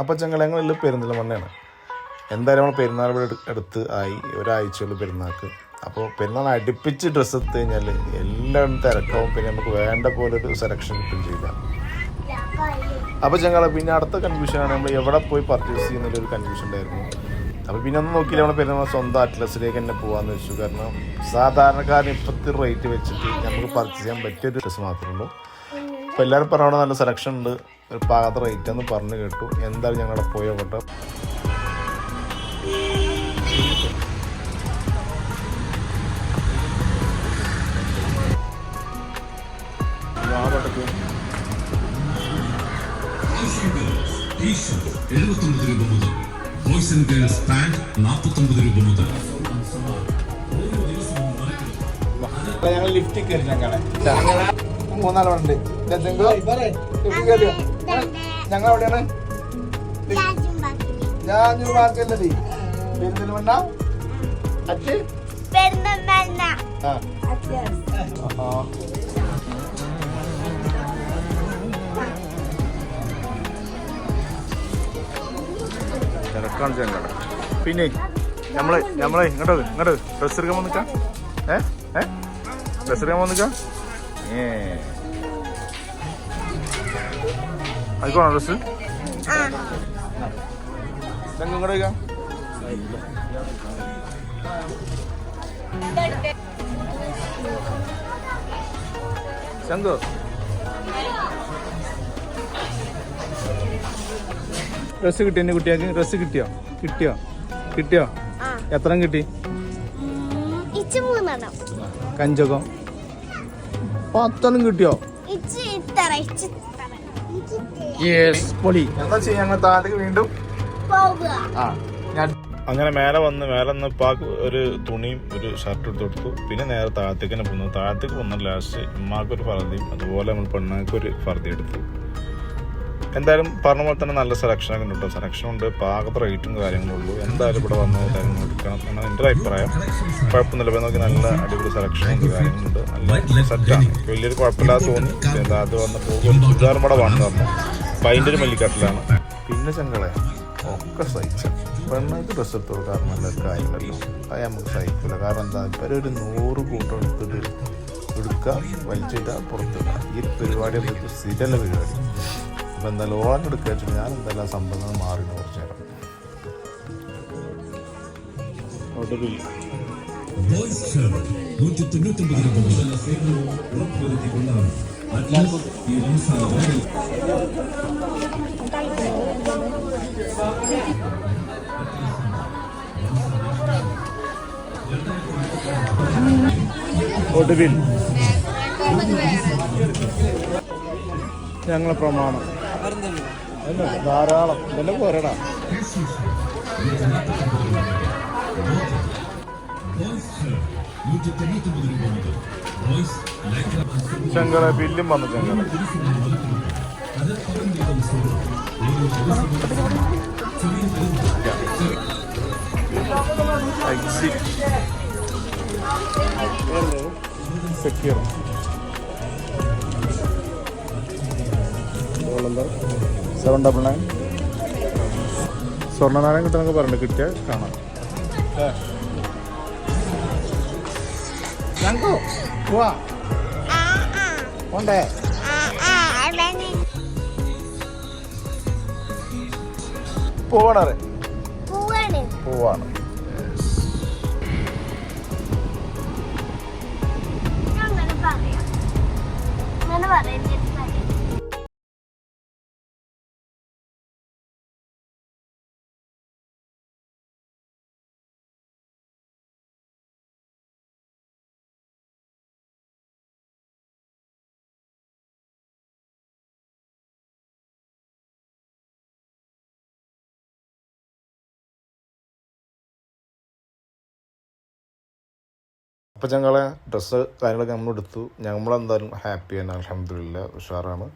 അപ്പം ചങ്ങളങ്ങളിൽ പെരുന്തൽമണ്ണയാണ് എന്തായാലും നമ്മൾ പെരുന്നാൾ ഇവിടെ അടുത്ത് ആയി. ഒരാഴ്ചയുള്ള പെരുന്നാൾക്ക്. അപ്പോൾ പെരുന്നാൾ അടുപ്പിച്ച് ഡ്രസ്സ് എടുത്തു കഴിഞ്ഞാൽ എല്ലാം തിരക്കാവും. പിന്നെ നമുക്ക് വേണ്ട പോലെ ഒരു സെലക്ഷൻ കിട്ടും ചെയ്യില്ല. അപ്പോൾ ഞങ്ങൾ പിന്നെ അടുത്ത കൺഫ്യൂഷനാണ് നമ്മൾ എവിടെ പോയി പർച്ചേസ് ചെയ്യുന്നൊരു കൺഫ്യൂഷൻ ഉണ്ടായിരുന്നു. അപ്പോൾ പിന്നെ ഒന്നും നോക്കിയില്ല. നമ്മൾ പെരുന്നാൾ സ്വന്തം അറ്റ്ലസിലേക്ക് തന്നെ പോകാമെന്ന് വെച്ചു. കാരണം സാധാരണക്കാരന് ഇപ്പോഴത്തെ റേറ്റ് വെച്ചിട്ട് നമുക്ക് പർച്ചേസ് ചെയ്യാൻ പറ്റിയ ഡ്രസ്സ് മാത്രമേ ഉള്ളൂ. അപ്പോൾ എല്ലാവരും പറഞ്ഞവിടെ നല്ല സെലക്ഷൻ ഉണ്ട്. ഒരു പാകത്തെ റേറ്റ് എന്ന് പറഞ്ഞു കേട്ടു. എന്തായാലും ഞങ്ങളുടെ പോയ കേട്ടോ ടീഷർട്ട് എഴുപത്തൊമ്പത് രൂപ മുതൽ ബോയ്സ് ആൻഡ് ഗേൾസ് പാന്റ് നാൽപ്പത്തൊമ്പത് രൂപ മുതൽ. ഞങ്ങൾ ലിഫ്റ്റിൽ കയറി ഞങ്ങളെ. മൂന്നാളുണ്ട്. ഞങ്ങൾ എവിടെയാണ് ഞാൻ പാർക്കല്ലേ പെരുന്തൽമണ്ണ അച്ഛൻ പെരുന്തൽമണ്ണ ആ. ആഹാ. തിരക്കാണ് ചെങ്കട പിന്നെ നമ്മളെ നമ്മളെ ഇങ്ങോട്ട് ഇങ്ങോട്ട് ഡ്രസ് എടുക്കാൻ വന്നിക്കാം ഏ? ഏ? ഡ്രസ് എടുക്കാൻ വന്നിക്കാം ഏ. ആയിക്കോണോ ഡ്രസ് വയ്ക്കാം. ശങ്കു ഡ്രസ് കിട്ടിയോ എന്റെ കുട്ടിയാക്ക് ഡ്രസ് കിട്ടിയോ? കിട്ടിയോ? കിട്ടിയോ? എത്ര കിട്ടി? കഞ്ചകം. പത്തെണ്ണം കിട്ടിയോ? ഇച്ച് പൊളി. ഞങ്ങൾ താഴത്തേക്ക് വീണ്ടും? പോവുക. അങ്ങനെ മേലെ വന്ന് മേലെ നിന്ന് പാക്ക് ഒരു തുണിയും ഒരു ഷർട്ട് എടുത്ത് കൊടുത്തു. പിന്നെ നേരെ താഴത്തേക്ക് തന്നെ പോകുന്നു താഴത്തേക്ക് വന്ന ലാസ്റ്റ് ഉമ്മാക്കൊരു ഫർദിയും അതുപോലെ നമ്മൾ പെണ്ണാക്കൊരു ഫർദി എടുത്തു. എന്തായാലും പറഞ്ഞ പോലെ തന്നെ നല്ല സെലക്ഷൻ ഒക്കെ ഉണ്ട് സെലക്ഷൻ ഉണ്ട്. പാകത്തെ റേറ്റും കാര്യങ്ങളും ഉള്ളൂ. എന്തായാലും ഇവിടെ വന്ന് കാര്യങ്ങൾ എടുക്കണം എന്നാണ് എന്റെ അഭിപ്രായം. കുഴപ്പമൊന്നുമില്ല. പോയി നോക്കി നല്ല അടിപൊളി സെലക്ഷൻ ഉണ്ട്. കാര്യങ്ങളുണ്ട് നല്ല സെറ്റാണ് വലിയൊരു കുഴപ്പമില്ലാതെ തോന്നി. അത് വന്നപ്പോൾ ചുരിദാറും കൂടെ വന്നു പറഞ്ഞു അപ്പം ഒരു മല്ലിക്കട്ടിലാണ്. പിന്നെ ചെങ്കളെ ഒക്കെ സഹിച്ച. പെണ്ണുങ്ങൾക്ക് ഡ്രസ്സ് എടുത്തോളൂ കാരണം നല്ല കാര്യമല്ലോ അത് നമുക്ക് സഹിക്കില്ല കാരണം എന്താ? ഇപ്പം ഒരു നൂറ് കൂട്ടം എടുത്തിട്ട് എടുക്കുക വലിച്ചിടുക പുറത്തിടുക. ഈ പരിപാടി നമുക്ക് സ്ഥിരമല്ല പരിപാടി. അപ്പം എന്തായാലും എടുക്കുക വെച്ചാൽ ഞാൻ എന്തായാലും ആ സംഭവങ്ങൾ മാറി കുറച്ച് നേരം. ഒടുവിൽ. ഞങ്ങളെ പ്രമാണം. ധാരാളം. ഇതെല്ലാം പോരടാ. ചെങ്കള ബില്ലും വന്നു Chengala exit secure seven double nine സ്വർണനാരായണൻ കിട്ടുന്നൊക്കെ പറഞ്ഞു കിട്ടിയാൽ കാണാം. അവിടെ പോവാണേ. പോവാണ്. അങ്ങനെ പറയാം. അപ്പം ഞങ്ങളെ ഡ്രസ്സ് കാര്യങ്ങളൊക്കെ നമ്മൾ എടുത്തു ഹാപ്പി തന്നെ അലഹമില്ല ഉഷാറാണ്.